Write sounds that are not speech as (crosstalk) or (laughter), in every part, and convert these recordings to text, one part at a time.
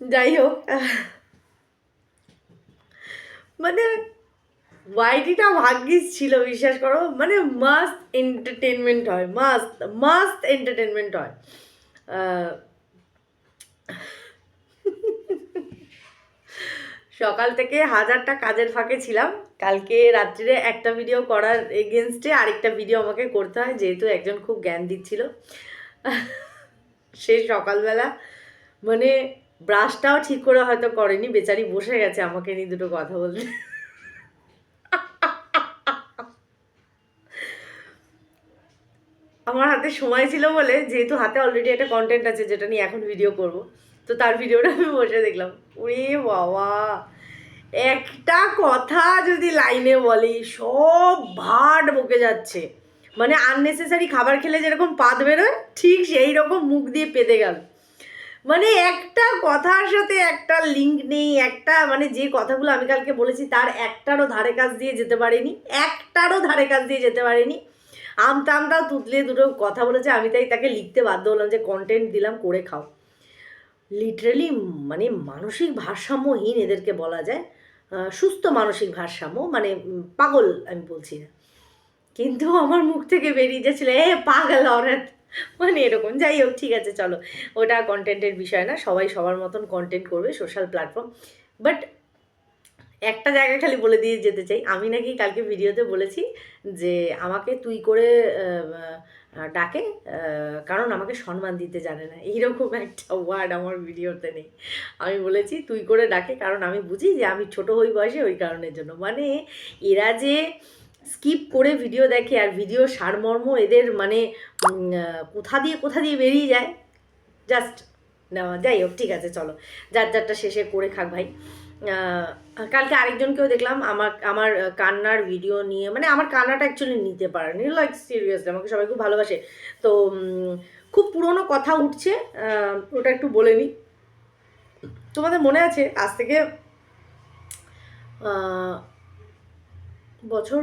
যাই হোক মানে ওয়াইটিটা ভাগ্যিস ছিল, বিশ্বাস করো। মানে মাস্ট এন্টারটেনমেন্ট হয় মাস্ট মাস্ট এন্টারটেনমেন্ট হয়। সকাল থেকে হাজারটা কাজের ফাঁকে ছিলাম। কালকে রাত্রিরে একটা ভিডিও করার এগেনস্টে আরেকটা ভিডিও আমাকে করতে হয়, যেহেতু একজন খুব জ্ঞান দিচ্ছিল। সে সকালবেলা মানে ব্রাশটাও ঠিক করে হয়তো করেনি, বেচারি বসে গেছে আমাকে নিয়ে দুটো কথা বলতে। আমার হাতে সময় ছিল বলে, যেহেতু হাতে অলরেডি একটা কন্টেন্ট আছে, যেটা নিয়ে এখন ভিডিও করব। তো তার ভিডিওটা আমি বসে দেখলাম। ওরে বাবা! একটা কথা যদি লাইনে বলি, সব ভাট বকে যাচ্ছে। মানে আননেসেসারি খাবার খেলে যেরকম পাত বেরোয়, ঠিক সেই রকম মুখ দিয়ে পেতে গেল। মানে একটা কথার সাথে একটা লিঙ্ক নেই, একটা মানে যে কথাগুলো আমি কালকে বলেছি, তার একটারও ধারে কাজ দিয়ে যেতে পারেনি, একটারও ধারে কাজ দিয়ে যেতে পারেনি। আমটা আমটাও তুতলে দুটো কথা বলেছে, আমি তাই তাকে লিখতে বাধ্য হলাম যে কন্টেন্ট দিলাম, করে খাও। লিটারেলি মানে মানসিক ভারসাম্যহীন এদেরকে বলা যায়। সুস্থ মানসিক ভারসাম্য মানে পাগল আমি বলছি না। কিন্তু আমার মুখ থেকে বেরিয়ে যাচ্ছিল, এ, পাগল অনেক মানে এরকম। যাই হোক, ঠিক আছে, চলো। ওটা কন্টেন্টের বিষয় না, সবাই সবার মতন কন্টেন্ট করবে সোশ্যাল প্ল্যাটফর্ম বাট একটা জায়গা খালি বলে দিয়ে যেতে চাই। আমি নাকি কালকে ভিডিওতে বলেছি যে, আমাকে তুই করে ডাকে কারণ আমাকে সম্মান দিতে জানে না। এইরকম একটা ওয়ার্ড আমার ভিডিওতে নেই। আমি বলেছি, তুই করে ডাকে। কারণ আমি বুঝি যে আমি ছোট হই বয়সে ওই কারণের জন্য। মানে এরা যে স্কিপ করে ভিডিও দেখে আর ভিডিও সারমর্ম এদের মানে কোথা দিয়ে কোথা দিয়ে বেরিয়ে যায় জাস্ট নেওয়া যাই হোক, ঠিক আছে, চলো। যার যারটা শেষে করে খাক ভাই। কালকে আরেকজনকেও দেখলাম, আমার আমার কান্নার ভিডিও নিয়ে মানে আমার কান্নাটা অ্যাকচুয়ালি নিতে পারেনি লাইক সিরিয়াসলি আমাকে সবাই খুব ভালোবাসে। তো খুব পুরনো কথা উঠছে ওটা একটু বলে নিই তোমাদের মনে আছে, আজ থেকে বছর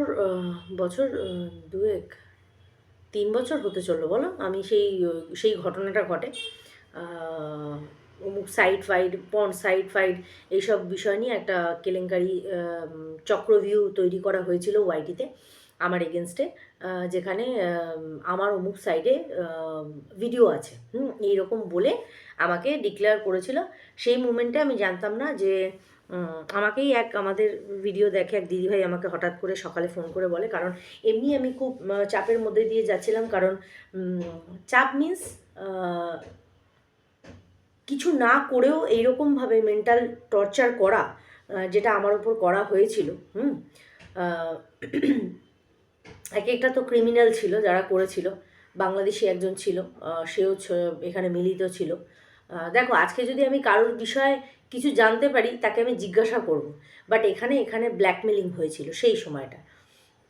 বছর দুয়েক, তিন বছর হতে চলল, বলো? আমি সেই সেই ঘটনাটা ঘটে। অমুক সাইড ফাইড পন সাইড ফাইড এইসব বিষয় নিয়ে একটা কেলেঙ্কারি চক্রভিউ তৈরি করা হয়েছিল ওয়াইটিতে, আমার এগেনস্টে যেখানে আমার অমুক সাইডে ভিডিও আছে। হুম, এইরকম বলে আমাকে ডিক্লেয়ার করেছিল। সেই মুমেন্টে আমি জানতাম না যে আমাকেই এক আমাদের ভিডিও দেখে এক দিদিভাই আমাকে হঠাৎ করে সকালে ফোন করে বলে, কারণ এমনি আমি খুব চাপের মধ্যে দিয়ে যাচ্ছিলাম, কারণ চাপ মিন্স কিছু না করেও এইরকমভাবে মেন্টাল টর্চার করা যেটা আমার উপর করা হয়েছিল, হুম? এক একটা তো ক্রিমিনাল ছিল, যারা করেছিল, বাংলাদেশি একজন ছিল সেও এখানে মিলিত ছিল। দেখো, আজকে যদি আমি কারোর বিষয়ে কিছু জানতে পারি, তাকে আমি জিজ্ঞাসা করব। বাট এখানে এখানে ব্ল্যাকমেলিং হয়েছিল, সেই সময়টা।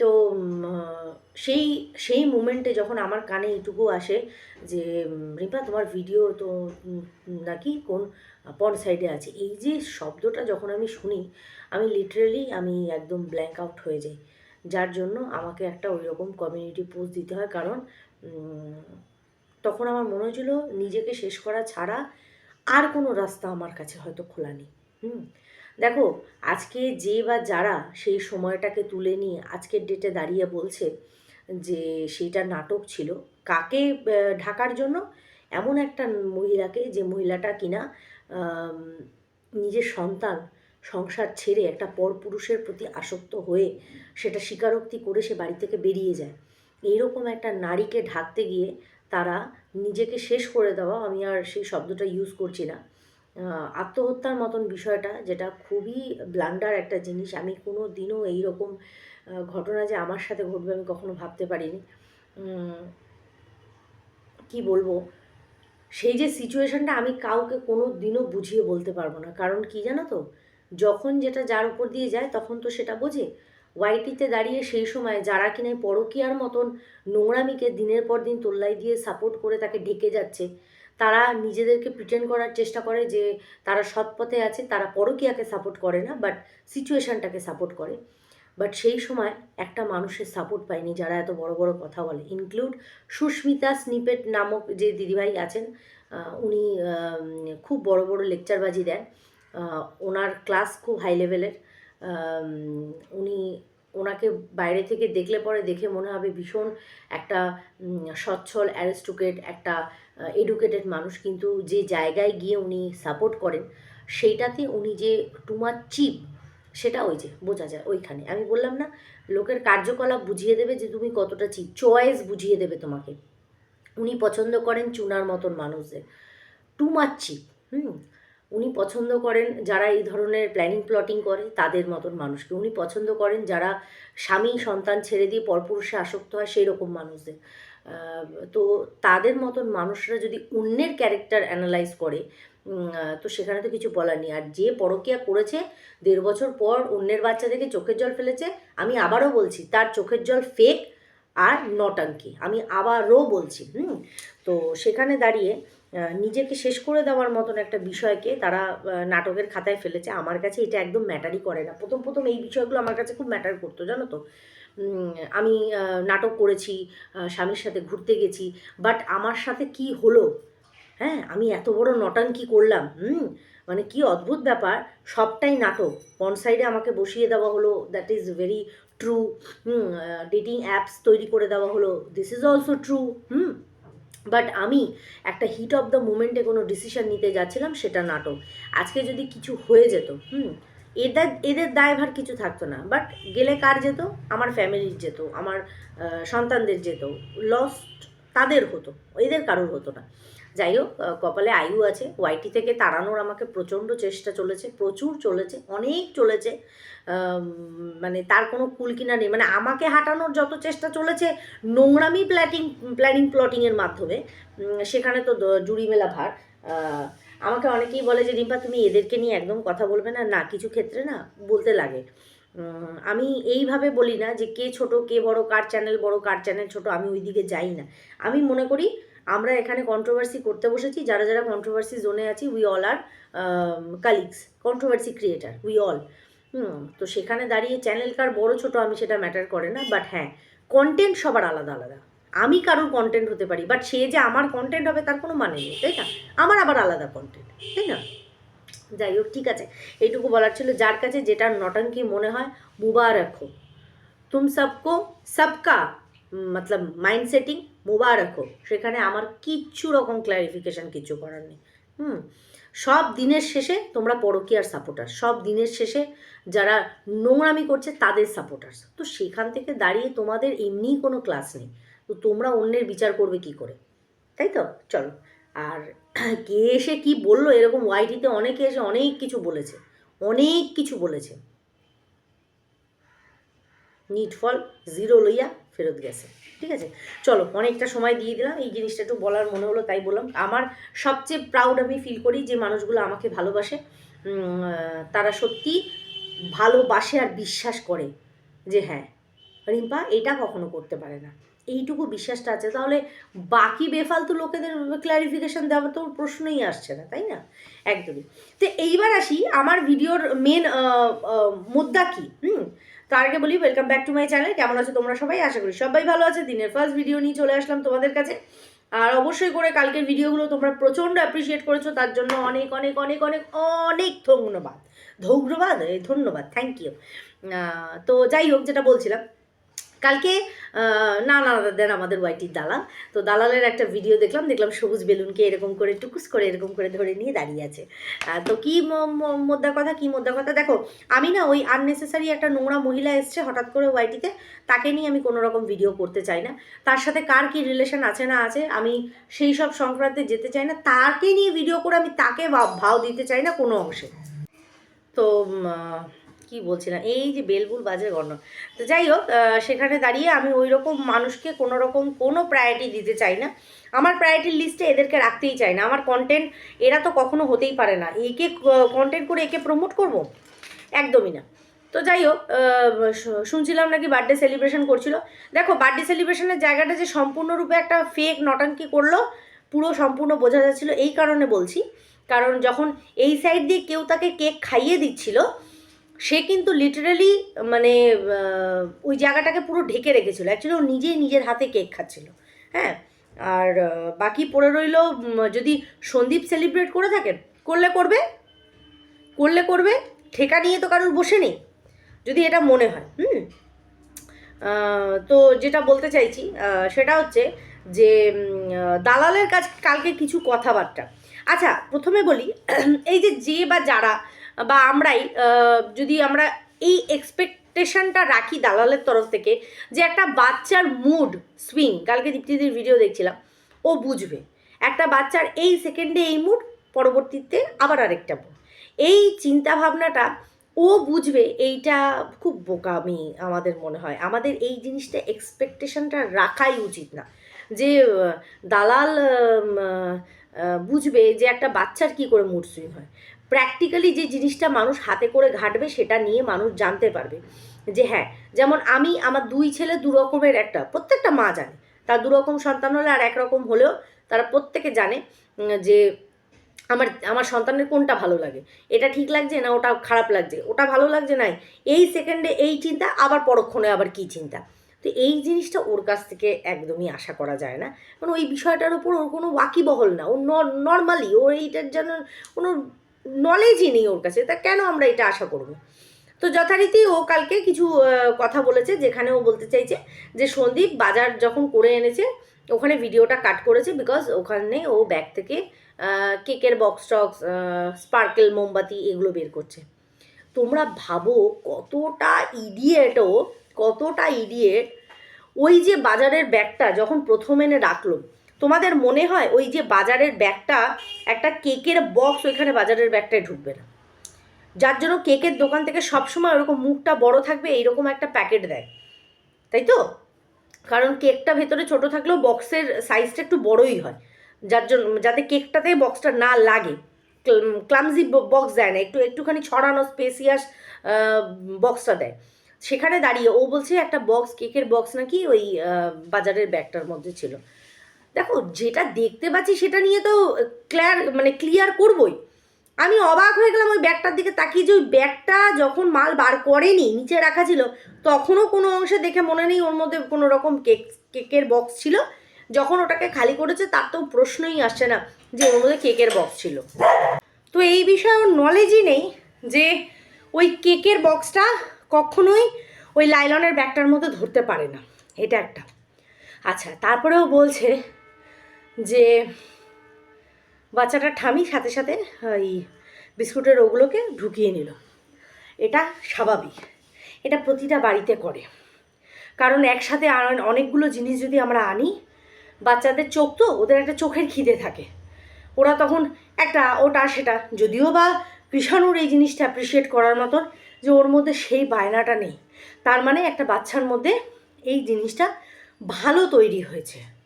তো সেই সেই মুমেন্টে যখন আমার কানে এইটুকু আসে যে রিপা তোমার ভিডিও তো নাকি কোন পন সাইডে আছে? এই যে শব্দটা যখন আমি শুনি, আমি লিটারেলি আমি একদম ব্ল্যাঙ্ক আউট হয়ে যাই। যার জন্য আমাকে একটা ওই রকম কমিউনিটি পোস্ট দিতে হয়। কারণ তখন আমার মনে হয়েছিল নিজেকে শেষ করা ছাড়া আর কোনো রাস্তা আমার কাছে হয়তো খোলা নেই। হুম? দেখো, আজকে যে বা যারা সেই সময়টাকে তুলে নিয়ে আজকের ডেটে দাঁড়িয়ে বলছে যে সেইটা নাটক ছিল, কাকে ঢাকার জন্য? এমন একটা মহিলাকে যে মহিলাটা কিনা নিজের সন্তান সংসার ছেড়ে একটা পরপুরুষের প্রতি আসক্ত হয়ে সেটা স্বীকারোক্তি করে সে বাড়ি থেকে বেরিয়ে যায়। এইরকম একটা নারীকে ঢাকতে গিয়ে তারা নিজেকে শেষ করে দেওয়া, আমি আর সেই শব্দটা ইউজ করছি না। আত্মহত্যার মতন বিষয়টা, যেটা খুবই ব্লান্ডার একটা জিনিস। আমি কোনো দিনও এইরকম ঘটনা যে আমার সাথে ঘটবে আমি কখনো ভাবতে পারিনি। কি বলব? সেই যে সিচুয়েশনটা আমি কাউকে কোনো দিনও বুঝিয়ে বলতে পারব না। কারণ কি জানো তো? যখন যেটা যার উপর দিয়ে যায়, তখন তো সেটা বোঝে। ওয়াইটিতে দাঁড়িয়ে সেই সময় যারা কিনা পরকীয়ার মতন নোংরামিকে দিনের পর দিন তোল্লাই দিয়ে সাপোর্ট করে তাকে ঢেকে যাচ্ছে তারা নিজেদেরকে প্রিটেন্ড করার চেষ্টা করে যে তারা সৎ পথে আছে, তারা পরকীয়াকে সাপোর্ট করে না বাট সিচুয়েশনটাকে সাপোর্ট করে। বাট সেই সময় একটা মানুষের সাপোর্ট পায়নি যারা এত বড় বড় কথা বলে। ইনক্লুড সুস্মিতা স্নিপেট নামক যে দিদিভাই আছেন উনি খুব বড় বড় লেকচারবাজি দেন। ওনার ক্লাস খুব হাই লেভেলের উনি, ওনাকে বাইরে থেকে দেখলে পরে দেখে মনে হবে ভীষণ একটা সচ্ছল অ্যারিস্টোকেট একটা এডুকেটেড মানুষ কিন্তু যে জায়গায় গিয়ে উনি সাপোর্ট করেন, সেইটাতে উনি যে টুমার চিপ সেটা ওই যে বোঝা যায় ওইখানে। আমি বললাম না, লোকের কার্যকলাপ বুঝিয়ে দেবে যে তুমি কতটা চিপ চয়েস বুঝিয়ে দেবে তোমাকে। উনি পছন্দ করেন চুনার মতন মানুষদের। Too much cheap hmm? উনি পছন্দ করেন যারা এই ধরনের প্ল্যানিং প্লটিং করে, তাদের মতন মানুষকে। উনি পছন্দ করেন যারা স্বামী সন্তান ছেড়ে দিয়ে পরপুরুষে আসক্ত হয় সেই রকম মানুষদের। তো তাদের মতন মানুষরা যদি অন্যের ক্যারেক্টার অ্যানালাইজ করে তো সেখানে তো কিছু বলার নেই। আর যে পরকিয়া করেছে, দেড় বছর পর অন্যের বাচ্চা থেকে চোখের জল ফেলেছে, আমি আবারও বলছি, তার চোখের জল ফেক আর নটাঙ্কি আমি আবারও বলছি, হুম? তো সেখানে দাঁড়িয়ে নিজেকে শেষ করে দেওয়ার মতন একটা বিষয়কে তারা নাটকের খাতায় ফেলেছে। আমার কাছে এটা একদম ম্যাটারই করে না। প্রথম প্রথম এই বিষয়গুলো আমার কাছে খুব ম্যাটার করতো, জানো তো? আমি নাটক করেছি স্বামীর সাথে ঘুরতে গেছি বাট আমার সাথে কি হলো? হ্যাঁ আমি এত বড় নটাঙ্কি করলাম, হুম? মানে কি অদ্ভুত ব্যাপার, সবটাই নাটক। পন সাইডে আমাকে বসিয়ে দেওয়া হলো that is very true hmm dating apps তৈরি করে দেওয়া হলো this is also true hmm? But আমি একটা হিট অফ দ্য মুমেন্টে কোনো ডিসিশন নিতে যাচ্ছিলাম, সেটা নাটক। আজকে যদি কিছু হয়ে যেত, হুম? এদের এদের দায়ভার কিছু থাকতো না। বাট গেলে কার যেত? আমার ফ্যামিলির যেত, আমার সন্তানদের যেত। লস্ট তাদের হতো, এদের কারোর হতো না। যাই হোক কপালে আয়ু আছে। ওয়াইটি থেকে তাড়ানোর আমাকে প্রচণ্ড চেষ্টা চলেছে, প্রচুর চলেছে, অনেক চলেছে। মানে তার কোনো কুল কিনা নেই। মানে আমাকে হাঁটানোর যত চেষ্টা চলেছে, নোংরামি প্ল্যাটিং প্ল্যানিং প্লটিংয়ের মাধ্যমে সেখানে তো জুড়ি মেলা ভার। আমাকে অনেকেই বলে যে, রিম্পা, তুমি এদেরকে নিয়ে একদম কথা বলবে না না, কিছু ক্ষেত্রে না বলতে লাগে। আমি এইভাবে বলি না যে, কে ছোট, কে বড়, কার চ্যানেল বড়, কার চ্যানেল ছোট, আমি ওই দিকে যাই না। আমি মনে করি আমরা এখানে কন্ট্রোভার্সি করতে বসেছি, যারা যারা কন্ট্রোভার্সি জোনে আছি we all are colleagues controversy creator we all hmm, তো সেখানে দাঁড়িয়ে চ্যানেল কার বড়, ছোট, আমি সেটা ম্যাটার করে না বাট হ্যাঁ কন্টেন্ট সবার আলাদা আলাদা। আমি কারোর কন্টেন্ট হতে পারি বাট সে যে আমার কন্টেন্ট হবে তার কোনো মানে নেই, তাই না? আমার আবার আলাদা কন্টেন্ট তাই না? যাই হোক, ঠিক আছে। এইটুকু বলার ছিল। যার কাছে যেটা নটাঙ্কি মনে হয় মুবারক হো তুম সবকো, সবকা মতলব মাইন্ড সেটিং মুবারক হো সেখানে আমার কিচ্ছু রকম ক্ল্যারিফিকেশন কিছু করার নেই। হুম? সব দিনের শেষে তোমরা পরকীয়ার সাপোর্টার সব দিনের শেষে যারা নোংরামি করছে, তাদের সাপোর্টার্স তো সেখান থেকে দাঁড়িয়ে তোমাদের এমনিই কোনো ক্লাস নেই। তো তোমরা অন্যের বিচার করবে কি করে? তাই তো? চলো। আর (clears throat) কে এসে কি বলল এরকম ওয়াইটিতে অনেকে এসে অনেক কিছু বলেছে। অনেক কিছু বলেছে। নিট ফল জিরো লইয়া ফেরত গেছে। ঠিক আছে? চলো, অনেকটা সময় দিয়ে দিলাম। এই জিনিসটা একটু বলার মনে হলো, তাই বললাম। আমার সবচেয়ে প্রাউড আমি ফিল করি যে মানুষগুলো আমাকে ভালোবাসে। তারা সত্যি ভালোবাসে আর বিশ্বাস করে যে হ্যাঁ রিম্পা, এটা কখনো করতে পারে না। এইটুকু বিশ্বাসটা আছে। তাহলে বাকি বেফালতু লোকেদের ক্ল্যারিফিকেশন দেওয়ার তো প্রশ্নই আসছে না, তাই না? একদমই। তো এইবার আসি, আমার ভিডিওর মেন মুদ্রা কি? হুম? তার আগে বলি welcome back to my channel কেমন আছো তোমরা সবাই? আশা করি সবাই ভালো আছে। দিনের ফার্স্ট ভিডিও নিয়ে চলে আসলাম তোমাদের কাছে। আর অবশ্যই করে কালকের ভিডিওগুলো তোমরা প্রচণ্ড অ্যাপ্রিসিয়েট করেছ। তার জন্য অনেক অনেক অনেক অনেক অনেক ধন্যবাদ। ধন্যবাদ ধন্যবাদ থ্যাংক ইউ তো যাই হোক, যেটা বলছিলাম কালকে না না দেন আমাদের ওয়াইটির দালাল। তো দালালের একটা ভিডিও দেখলাম দেখলাম সবুজ বেলুনকে এরকম করে, টুকুস করে এরকম করে ধরে নিয়ে দাঁড়িয়ে আছে। তো কী ম- ম- মোদ্দা কথা, কী মোদ্দা কথা? দেখো, আমি না ওই আননেসেসারি একটা নোংরা মহিলা এসছে, হঠাৎ করে ওয়াইটিতে তাকে নিয়ে আমি কোনো রকম ভিডিও করতে চাই না। তার সাথে কার কি রিলেশন আছে না আছে, আমি সেই সব সংক্রান্তে যেতে চাই না। তাকে নিয়ে ভিডিও করে আমি তাকে ভাও দিতে চাই না কোনো অংশে। তো কি বলছিলাম? এই যে বেলবুল বাজে গণ্য তো যাই হোক সেখানে দাঁড়িয়ে আমি ওই রকম মানুষকে কোনো রকম কোনো প্রায়োরিটি দিতে চাই না। আমার প্রায়োরিটির লিস্টে এদেরকে রাখতেই চাই না। আমার কন্টেন্ট এরা তো কখনো হতেই পারে না। একে কন্টেন্ট করে একে প্রমোট করব? একদমই না। তো যাই হোক শুনছিলাম নাকি বার্থডে সেলিব্রেশন করছিল। দেখো বার্থডে সেলিব্রেশনের জায়গাটা যে সম্পূর্ণরূপে একটা ফেক নটাঙ্কি করল, পুরো সম্পূর্ণ বোঝা যাচ্ছিল। এই কারণে বলছি। কারণ যখন এই সাইড দিয়ে কেউ তাকে কেক খাইয়ে দিচ্ছিল সে কিন্তু লিটারালি মানে ওই জায়গাটাকে পুরো ঢেকে রেখেছিল। অ্যাকচুয়ালি ও নিজেই নিজের হাতে কেক খাচ্ছিল। হ্যাঁ? আর বাকি পড়ে রইল যদি সন্দীপ সেলিব্রেট করে থাকেন করলে করবে? করলে করবে? ঠেকা নিয়ে তো কারোর বসে নেই। যদি এটা মনে হয়, হুম? তো যেটা বলতে চাইছি সেটা হচ্ছে যে দালালের কাছে কালকে কিছু কথাবার্তা। আচ্ছা প্রথমে বলি, (clears throat) এই যে যে বা যারা বা আমরাই যদি আমরা এই এক্সপেকটেশনটা রাখি দালালের তরফ থেকে যে একটা বাচ্চার মুড সুইং কালকে দীপ্তিদির ভিডিও দেখছিলাম, ও বুঝবে। একটা বাচ্চার এই সেকেন্ডে এই মুড পরবর্তীতে আবার আরেকটা মুড এই চিন্তা ভাবনাটা ও বুঝবে, এইটা খুব বোকামি আমাদের মনে হয়। আমাদের এই জিনিসটা এক্সপেকটেশনটা রাখাই উচিত না। যে দালাল বুঝবে যে একটা বাচ্চার কি করে মুড সুইং হয়। প্র্যাকটিক্যালি যে জিনিসটা মানুষ হাতে করে ঘাটবে, সেটা নিয়ে মানুষ জানতে পারবে। যে হ্যাঁ যেমন আমি আমার দুই ছেলে দু রকমের একটা, প্রত্যেকটা মা জানে। তার দু রকম সন্তান হলে আর একরকম হলেও তারা প্রত্যেকে জানে যে আমার আমার সন্তানের কোনটা ভালো লাগে। এটা ঠিক লাগছে না, ওটা খারাপ লাগছে? ওটা ভালো লাগছে নাই? এই সেকেন্ডে এই চিন্তা, আবার পরক্ষণে আবার কি চিন্তা? তো এই জিনিসটা ওর কাছ থেকে একদমই আশা করা যায় না। কারণ ওই বিষয়টার উপর ওর কোনো ওয়াকিবহল না। ও নর্মালি ওর এইটার যেন কোনো নলেজই নেই ওর কাছে, তা কেন আমরা এটা আশা করব? তো যথারীতি ও কালকে কিছু কথা বলেছে যেখানে ও বলতে চাইছে যে সন্দীপ বাজার যখন করে এনেছে, ওখানে ভিডিওটা কাট করেছে বিকজ ওখানে ও ব্যাগ থেকে কেকের বক্স টক্স স্পার্কেল মোমবাতি এগুলো বের করছে। তোমরা ভাবো কতটা ইডিয়েট ও, কতটা ইডিয়েট ওই যে বাজারের ব্যাগটা যখন প্রথম এনে রাখল তোমাদের মনে হয় ওই যে বাজারের ব্যাগটা, একটা কেকের বক্স ওইখানে বাজারের ব্যাগটায় ঢুকবে না? যার জন্য কেকের দোকান থেকে সবসময় ওরকম মুখটা বড় থাকবে, এইরকম একটা প্যাকেট দেয়। তাই তো? কারণ কেকটা ভেতরে ছোট থাকলেও বক্সের সাইজটা একটু বড়ই হয়। যার জন্য, যাতে কেকটাতে বক্সটা না লাগে। ক্লামজি বক্স দেয় না, একটু, একটুখানি ছড়ানো স্পেসিয়াস বক্সটা দেয়। সেখানে দাঁড়িয়ে ও বলছে, একটা বক্স কেকের বক্স নাকি ওই বাজারের ব্যাগটার মধ্যে ছিল। দেখো, যেটা দেখতে পাচ্ছি সেটা নিয়ে তো ক্লিয়ার মানে ক্লিয়ার করবই। আমি অবাক হয়ে গেলাম ওই ব্যাগটার দিকে তাকিয়ে যে ওই ব্যাগটা যখন মাল বার করেনি, নিচে রাখা ছিল, তখনও কোনো অংশে দেখে মনে নেই ওর মধ্যে কোনো রকম কেক, কেকের বক্স ছিল। যখন ওটাকে খালি করেছে, তার তো প্রশ্নই আসছে না যে ওর মধ্যে কেকের বক্স ছিল। তো এই বিষয়ে ওর নলেজই নেই যে ওই কেকের বক্সটা কখনোই ওই লাইলনের ব্যাগটার মধ্যে ধরতে পারে না। এটা একটা। আচ্ছা তারপরেও বলছে যে বাচ্চাটা ঠামি সাথে সাথে, ওই বিস্কুটের ওগুলোকে ঢুকিয়ে নিল। এটা স্বাভাবিক। এটা প্রতিটা বাড়িতে করে। কারণ একসাথে অনেকগুলো জিনিস যদি আমরা আনি, বাচ্চাদের চোখ তো ওদের একটা চোখের খিদে থাকে। ওরা তখন একটা, ওটা, সেটা। যদিও বা কৃষাণুর এই জিনিসটা অ্যাপ্রিসিয়েট করার মতন যে ওর মধ্যে সেই বায়নাটা নেই, তার মানে একটা বাচ্চার মধ্যে এই জিনিসটা ভালো তৈরি হয়েছে।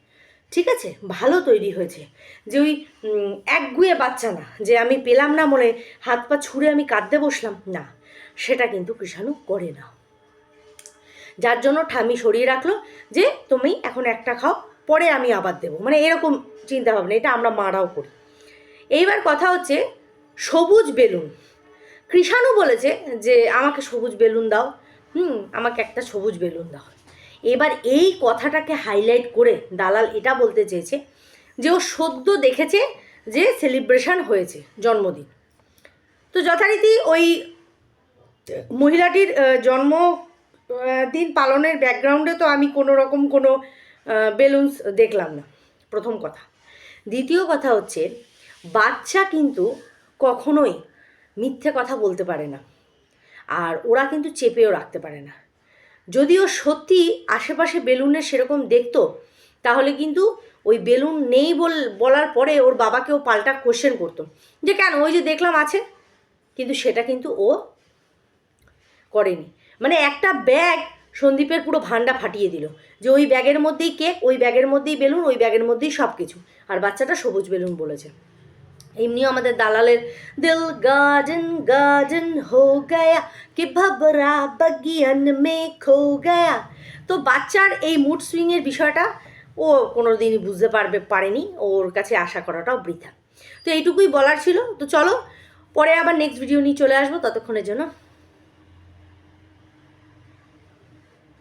ঠিক আছে? ভালো তৈরি হয়েছে। যে ওই একগুয়ে বাচ্চা না, যে আমি পেলাম না মনে হাত পা ছুঁড়ে আমি কাঁদতে বসলাম, না। সেটা কিন্তু কৃষাণু করে না যার জন্য ঠামি সরিয়ে রাখল যে, তুমি এখন একটা খাও, পরে আমি আবার দেবো। মানে এরকম চিন্তা ভাবনা এটা আমরা মারাও করি। এইবার কথা হচ্ছে সবুজ বেলুন। কৃষাণু বলেছে যে, আমাকে সবুজ বেলুন দাও। হুম, আমাকে একটা সবুজ বেলুন দাও। এবার এই কথাটাকে হাইলাইট করে দালাল এটা বলতে চেয়েছে যে ও সদ্য দেখেছে যে সেলিব্রেশন হয়েছে জন্মদিন। তো যথারীতি ওই মহিলাটির জন্ম দিন পালনের ব্যাকগ্রাউন্ডে তো আমি কোনো রকম কোনো বেলুনস দেখলাম না। প্রথম কথা। দ্বিতীয় কথা হচ্ছে, বাচ্চা কিন্তু কখনোই মিথ্যে কথা বলতে পারে না। আর ওরা কিন্তু চেপেও রাখতে পারে না। যদিও সত্যি আশেপাশে বেলুনের সেরকম দেখতো, তাহলে কিন্তু ওই বেলুন নেই বল, বলার পরে ওর বাবাকেও পাল্টা কোশ্চেন করতো। যে কেন? ওই যে দেখলাম আছে। কিন্তু সেটা কিন্তু ও করেনি। মানে একটা ব্যাগ সন্দীপের পুরো ভান্ডা ফাটিয়ে দিল। যে ওই ব্যাগের মধ্যেই কেক ওই ব্যাগের মধ্যেই বেলুন, ওই ব্যাগের মধ্যেই সব কিছু আর বাচ্চাটা সবুজ বেলুন বলেছে। এমনিও আমাদের দালালের দিল গার্ডেন গার্ডেন হো গয়া, কি ভাবরা বাগিয়ান মে খো গয়া। তো বাচ্চার এই মুড সুইংয়ের বিষয়টা ও কোনো দিনই বুঝতে পারবে, পারেনি। ওর কাছে আশা করাটাও বৃথা। তো এইটুকুই বলার ছিল। তো চলো, পরে আবার নেক্সট ভিডিও নিয়ে চলে আসব। ততক্ষণের জন্য